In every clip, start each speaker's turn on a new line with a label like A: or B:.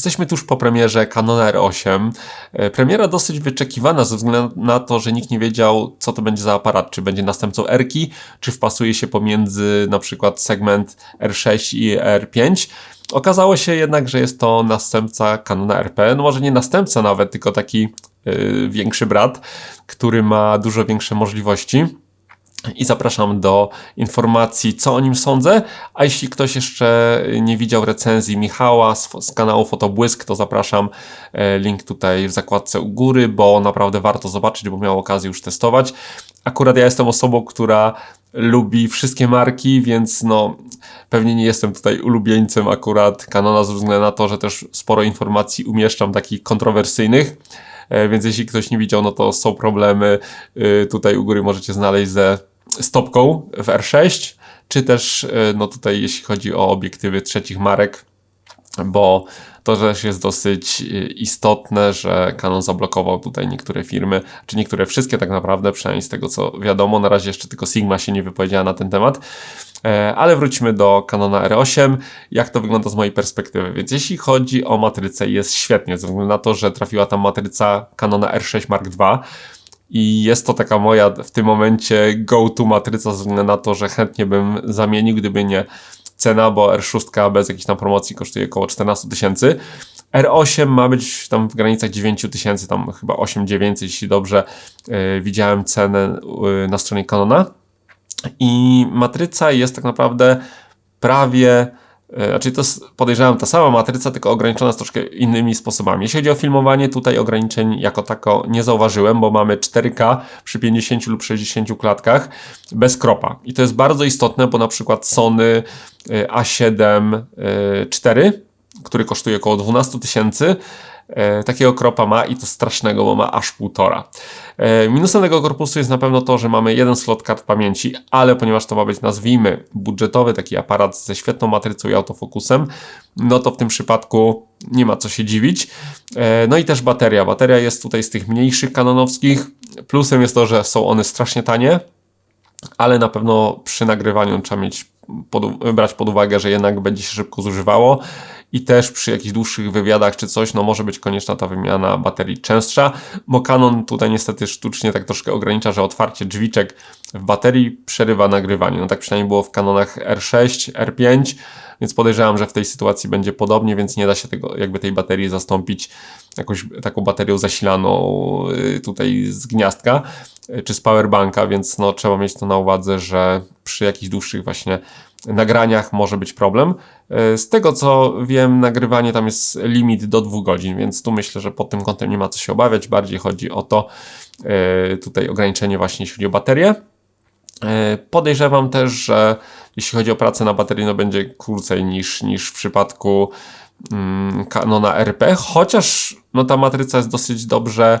A: Jesteśmy tuż po premierze Canon R8. E, Premiera dosyć wyczekiwana ze względu na to, że nikt nie wiedział, co to będzie za aparat. Czy będzie następcą R-ki, czy wpasuje się pomiędzy na przykład segment R6 i R5. Okazało się jednak, że jest to następca Canona RP. No może nie następca nawet, tylko taki yy, większy brat, który ma dużo większe możliwości i zapraszam do informacji, co o nim sądzę. A jeśli ktoś jeszcze nie widział recenzji Michała z, z kanału Fotobłysk, to zapraszam. e, Link tutaj w zakładce u góry, bo naprawdę warto zobaczyć, bo miał okazję już testować. Akurat ja jestem osobą, która lubi wszystkie marki, więc no pewnie nie jestem tutaj ulubieńcem akurat Canona ze względu na to, że też sporo informacji umieszczam takich kontrowersyjnych. E, Więc jeśli ktoś nie widział, no to są problemy. Y, Tutaj u góry możecie znaleźć ze stopką w R6, czy też y, no tutaj jeśli chodzi o obiektywy trzecich marek, bo to też jest dosyć y, istotne, że Canon zablokował tutaj niektóre firmy, czy niektóre wszystkie tak naprawdę, przynajmniej z tego co wiadomo. Na razie jeszcze tylko Sigma się nie wypowiedziała na ten temat. E, Ale wróćmy do Canona R8, jak to wygląda z mojej perspektywy. Więc jeśli chodzi o matrycę, jest świetnie, ze względu na to, że trafiła tam matryca Canona R6 Mark II. I jest to taka moja w tym momencie go-to matryca, ze względu na to, że chętnie bym zamienił, gdyby nie cena, bo R6 bez jakiejś tam promocji kosztuje około 14 tysięcy. R8 ma być tam w granicach 9 tysięcy, tam chyba 8-9, jeśli dobrze yy, widziałem cenę yy, na stronie Canona. I matryca jest tak naprawdę prawie, znaczy to podejrzewam ta sama matryca, tylko ograniczona z troszkę innymi sposobami. Jeśli chodzi o filmowanie, tutaj ograniczeń jako tako nie zauważyłem, bo mamy 4K przy 50 lub 60 klatkach bez kropa. I to jest bardzo istotne, bo na przykład Sony e, A7 IV, który kosztuje około 12 tysięcy, e, takiego kropa ma i to strasznego, bo ma aż półtora. E, Minusem tego korpusu jest na pewno to, że mamy jeden slot kart pamięci, ale ponieważ to ma być, nazwijmy, budżetowy taki aparat ze świetną matrycą i autofokusem, no to w tym przypadku nie ma co się dziwić. E, No i też bateria. Bateria jest tutaj z tych mniejszych kanonowskich. Plusem jest to, że są one strasznie tanie, ale na pewno przy nagrywaniu trzeba mieć pod, brać pod uwagę, że jednak będzie się szybko zużywało i też przy jakichś dłuższych wywiadach czy coś, no może być konieczna ta wymiana baterii częstsza, bo Canon tutaj niestety sztucznie tak troszkę ogranicza, że otwarcie drzwiczek w baterii przerywa nagrywanie. No tak przynajmniej było w Canonach R6, R5, więc podejrzewam, że w tej sytuacji będzie podobnie, więc nie da się tego, jakby tej baterii zastąpić jakąś taką baterią zasilaną y, tutaj z gniazdka y, czy z powerbanka, więc no trzeba mieć to na uwadze, że przy jakichś dłuższych właśnie nagraniach może być problem. Y, Z tego co wiem, nagrywanie tam jest limit do dwóch godzin, więc tu myślę, że pod tym kątem nie ma co się obawiać. Bardziej chodzi o to y, tutaj ograniczenie właśnie jeśli chodzi o baterię. E, Podejrzewam też, że jeśli chodzi o pracę na baterii, no będzie krócej niż, niż w przypadku mm, Canona RP, chociaż no, ta matryca jest dosyć dobrze e,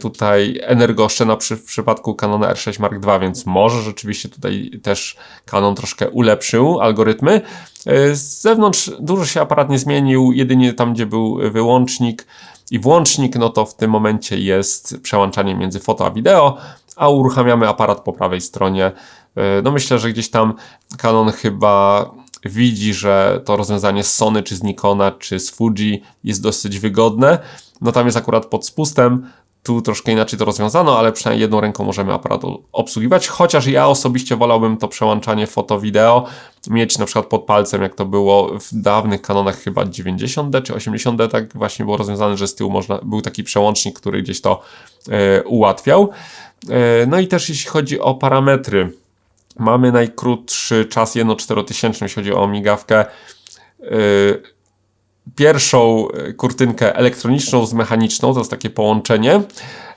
A: tutaj energooszczędna przy, w przypadku Canona R6 Mark II, więc może rzeczywiście tutaj też Canon troszkę ulepszył algorytmy. E, Z zewnątrz dużo się aparat nie zmienił, jedynie tam, gdzie był wyłącznik i włącznik, no to w tym momencie jest przełączanie między foto a wideo, a uruchamiamy aparat po prawej stronie. E, No myślę, że gdzieś tam Canon chyba widzi, że to rozwiązanie z Sony, czy z Nikona, czy z Fuji jest dosyć wygodne. No tam jest akurat pod spustem, tu troszkę inaczej to rozwiązano, ale przynajmniej jedną ręką możemy aparat obsługiwać, chociaż ja osobiście wolałbym to przełączanie foto-wideo mieć na przykład pod palcem, jak to było w dawnych kanonach chyba 90D czy 80D, tak właśnie było rozwiązane, że z tyłu można, był taki przełącznik, który gdzieś to e, ułatwiał. E, no i też jeśli chodzi o parametry, mamy najkrótszy czas 1.4000, jeśli chodzi o migawkę. E, pierwszą e, kurtynkę elektroniczną z mechaniczną, to jest takie połączenie.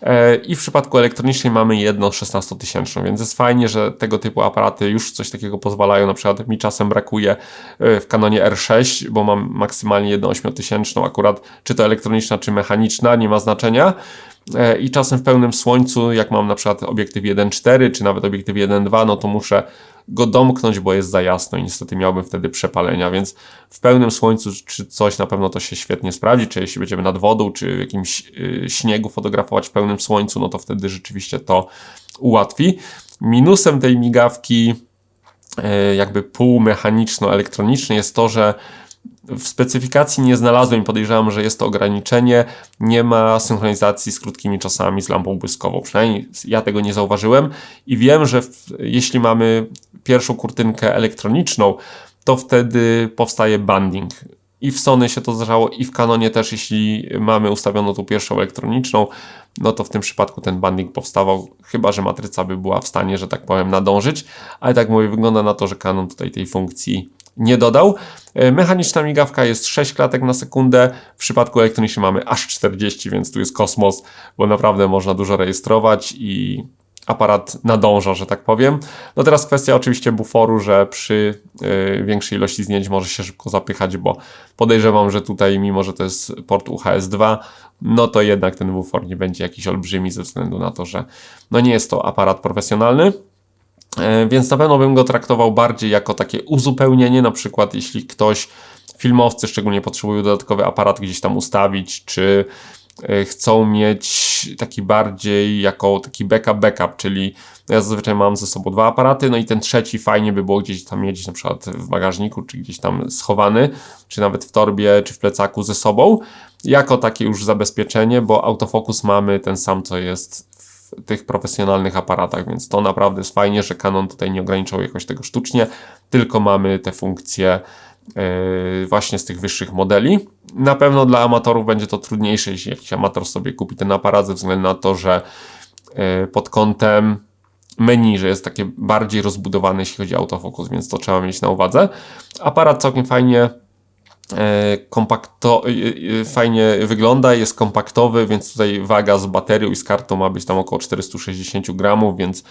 A: E, I w przypadku elektronicznej mamy jedną 16-tysięczną, więc jest fajnie, że tego typu aparaty już coś takiego pozwalają. Na przykład mi czasem brakuje e, w kanonie R6, bo mam maksymalnie jedną 8-tysięczną, akurat czy to elektroniczna, czy mechaniczna, nie ma znaczenia. I czasem w pełnym słońcu, jak mam na przykład obiektyw 1.4 czy nawet obiektyw 1.2, no to muszę go domknąć, bo jest za jasno i niestety miałbym wtedy przepalenia, więc w pełnym słońcu czy coś na pewno to się świetnie sprawdzi, czy jeśli będziemy nad wodą, czy w jakimś y, śniegu fotografować w pełnym słońcu, no to wtedy rzeczywiście to ułatwi. Minusem tej migawki e, jakby półmechaniczno-elektronicznej jest to, że W specyfikacji nie znalazłem i podejrzewam, że jest to ograniczenie. Nie ma synchronizacji z krótkimi czasami z lampą błyskową. Przynajmniej ja tego nie zauważyłem i wiem, że w, jeśli mamy pierwszą kurtynkę elektroniczną, to wtedy powstaje banding. I w Sony się to zdarzało, i w Canonie też, jeśli mamy ustawioną tą pierwszą elektroniczną, no to w tym przypadku ten banding powstawał, chyba że matryca by była w stanie, że tak powiem, nadążyć, ale tak mówię, wygląda na to, że Canon tutaj tej funkcji nie dodał. E, mechaniczna migawka jest 6 klatek na sekundę, w przypadku elektronicznej mamy aż 40, więc tu jest kosmos, bo naprawdę można dużo rejestrować i aparat nadąża, że tak powiem. No teraz kwestia oczywiście buforu, że przy y, większej ilości zdjęć może się szybko zapychać, bo podejrzewam, że tutaj mimo, że to jest port UHS-2, no to jednak ten bufor nie będzie jakiś olbrzymi ze względu na to, że no nie jest to aparat profesjonalny. E, więc na pewno bym go traktował bardziej jako takie uzupełnienie, na przykład jeśli ktoś, filmowcy szczególnie potrzebują dodatkowy aparat gdzieś tam ustawić, czy e, chcą mieć taki bardziej jako taki backup backup, czyli ja zazwyczaj mam ze sobą dwa aparaty, no i ten trzeci fajnie by było gdzieś tam mieć na przykład w bagażniku, czy gdzieś tam schowany, czy nawet w torbie, czy w plecaku ze sobą, jako takie już zabezpieczenie, bo autofokus mamy ten sam, co jest tych profesjonalnych aparatach, więc to naprawdę jest fajnie, że Canon tutaj nie ograniczał jakoś tego sztucznie, tylko mamy te funkcje yy, właśnie z tych wyższych modeli. Na pewno dla amatorów będzie to trudniejsze, jeśli jakiś amator sobie kupi ten aparat, ze względu na to, że yy, pod kątem menu, że jest takie bardziej rozbudowane, jeśli chodzi o autofokus, więc to trzeba mieć na uwadze. Aparat całkiem fajnie kompakto, e, e, fajnie wygląda, jest kompaktowy, więc tutaj waga z baterią i z kartą ma być tam około 460 gramów, więc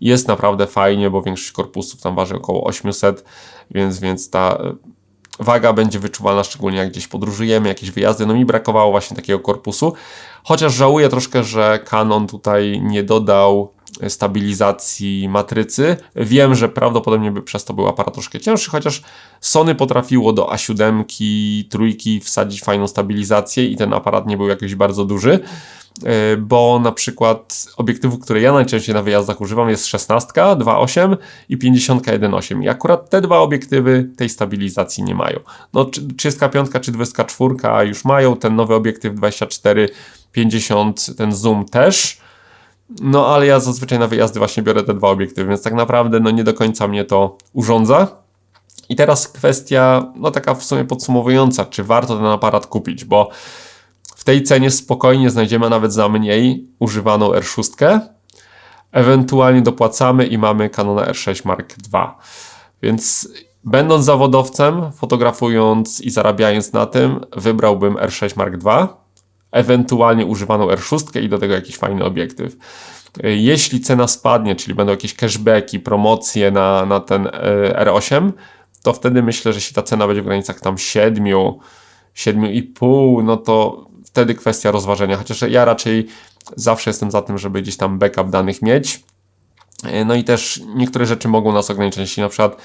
A: jest naprawdę fajnie, bo większość korpusów tam waży około 800, więc, więc ta waga będzie wyczuwalna, szczególnie jak gdzieś podróżujemy, jakieś wyjazdy. No mi brakowało właśnie takiego korpusu, chociaż żałuję troszkę, że Canon tutaj nie dodał stabilizacji matrycy. Wiem, że prawdopodobnie by przez to był aparat troszkę cięższy, chociaż Sony potrafiło do A7, trójki wsadzić fajną stabilizację i ten aparat nie był jakiś bardzo duży, e, bo na przykład obiektywów, które ja najczęściej na wyjazdach używam jest 16, 2.8 i 50 1.8 i akurat te dwa obiektywy tej stabilizacji nie mają. No 35 czy 24 już mają, ten nowy obiektyw 24 50 ten zoom też, no ale ja zazwyczaj na wyjazdy właśnie biorę te dwa obiektywy, więc tak naprawdę no nie do końca mnie to urządza. I teraz kwestia, no taka w sumie podsumowująca, czy warto ten aparat kupić, bo w tej cenie spokojnie znajdziemy nawet za mniej używaną R6, ewentualnie dopłacamy i mamy Canon R6 Mark II. Więc będąc zawodowcem, fotografując i zarabiając na tym, wybrałbym R6 Mark II ewentualnie używaną R6 i do tego jakiś fajny obiektyw. Jeśli cena spadnie, czyli będą jakieś cashbacki, promocje na, na ten e, R8, to wtedy myślę, że jeśli ta cena będzie w granicach tam 7, 7,5, no to wtedy kwestia rozważenia. Chociaż ja raczej zawsze jestem za tym, żeby gdzieś tam backup danych mieć. E, no i też niektóre rzeczy mogą nas ograniczać. Jeśli na przykład,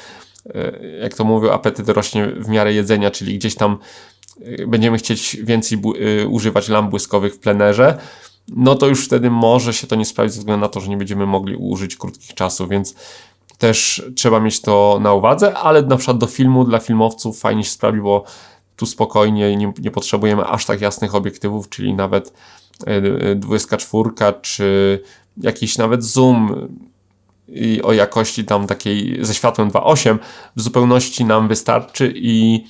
A: e, jak to mówią, apetyt rośnie w miarę jedzenia, czyli gdzieś tam będziemy chcieć więcej y, używać lamp błyskowych w plenerze, no to już wtedy może się to nie sprawdzić ze względu na to, że nie będziemy mogli użyć krótkich czasów, więc też trzeba mieć to na uwadze, ale na przykład do filmu, dla filmowców fajnie się sprawdzi, bo tu spokojnie nie, nie potrzebujemy aż tak jasnych obiektywów, czyli nawet 24 y, y, czy jakiś nawet zoom i o jakości tam takiej ze światłem 2.8 w zupełności nam wystarczy i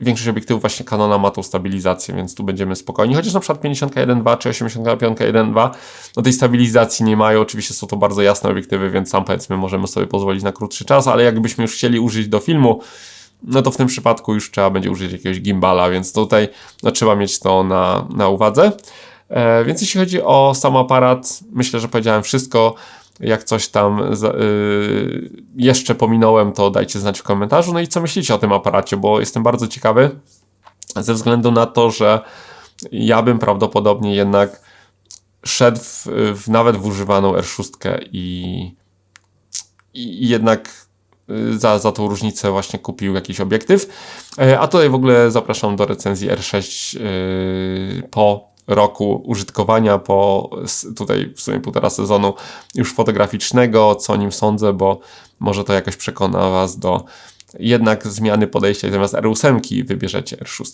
A: większość obiektywów właśnie Canona ma tą stabilizację, więc tu będziemy spokojni. Chociaż na przykład 51.2 czy 85.1.2 no tej stabilizacji nie mają. Oczywiście są to bardzo jasne obiektywy, więc sam powiedzmy możemy sobie pozwolić na krótszy czas, ale jakbyśmy już chcieli użyć do filmu, no to w tym przypadku już trzeba będzie użyć jakiegoś gimbala, więc tutaj no, trzeba mieć to na, na uwadze. E, więc jeśli chodzi o sam aparat, myślę, że powiedziałem wszystko. Jak coś tam yy, jeszcze pominąłem, to dajcie znać w komentarzu. No i co myślicie o tym aparacie, bo jestem bardzo ciekawy, ze względu na to, że ja bym prawdopodobnie jednak szedł w, w nawet w używaną R6 i, i jednak y, za, za tą różnicę właśnie kupił jakiś obiektyw. E, a tutaj w ogóle zapraszam do recenzji R6 yy, po roku użytkowania po tutaj w sumie półtora sezonu już fotograficznego, co o nim sądzę, bo może to jakoś przekona Was do jednak zmiany podejścia i zamiast R8 wybierzecie R6.